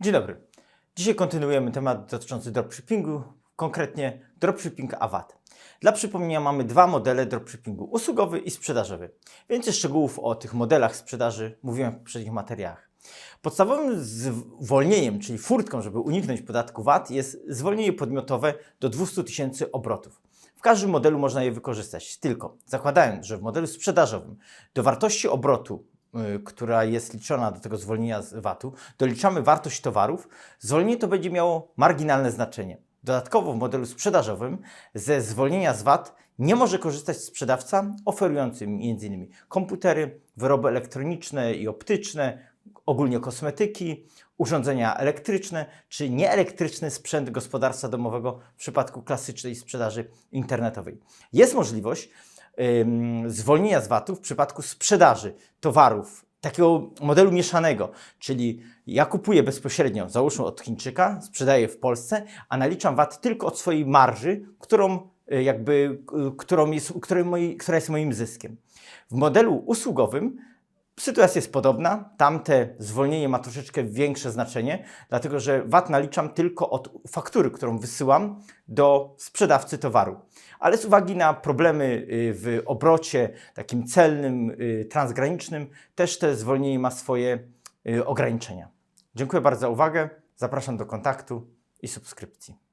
Dzień dobry. Dzisiaj kontynuujemy temat dotyczący dropshippingu, konkretnie dropshipping AWAT. Dla przypomnienia mamy dwa modele dropshippingu, usługowy i sprzedażowy. Więcej szczegółów o tych modelach sprzedaży mówiłem w poprzednich materiałach. Podstawowym zwolnieniem, czyli furtką, żeby uniknąć podatku VAT, jest zwolnienie podmiotowe do 200 tysięcy obrotów. W każdym modelu można je wykorzystać, tylko zakładając, że w modelu sprzedażowym do wartości obrotu, która jest liczona do tego zwolnienia z VAT-u, doliczamy wartość towarów, zwolnienie to będzie miało marginalne znaczenie. Dodatkowo w modelu sprzedażowym ze zwolnienia z VAT nie może korzystać sprzedawca oferujący m.in. komputery, wyroby elektroniczne i optyczne, ogólnie kosmetyki, urządzenia elektryczne czy nieelektryczny sprzęt gospodarstwa domowego w przypadku klasycznej sprzedaży internetowej. Jest możliwość ym, zwolnienia z VAT-u w przypadku sprzedaży towarów takiego modelu mieszanego, czyli ja kupuję bezpośrednio, załóżmy od Chińczyka, sprzedaję w Polsce, a naliczam VAT tylko od swojej marży, którą y, jakby, y, którą jest, której moi, która jest moim zyskiem. W modelu usługowym Sytuacja jest podobna. Tamte zwolnienie ma troszeczkę większe znaczenie, dlatego że VAT naliczam tylko od faktury, którą wysyłam do sprzedawcy towaru. Ale z uwagi na problemy y, w obrocie takim celnym, y, transgranicznym, też te zwolnienie ma swoje y, ograniczenia. Dziękuję bardzo za uwagę. Zapraszam do kontaktu i subskrypcji.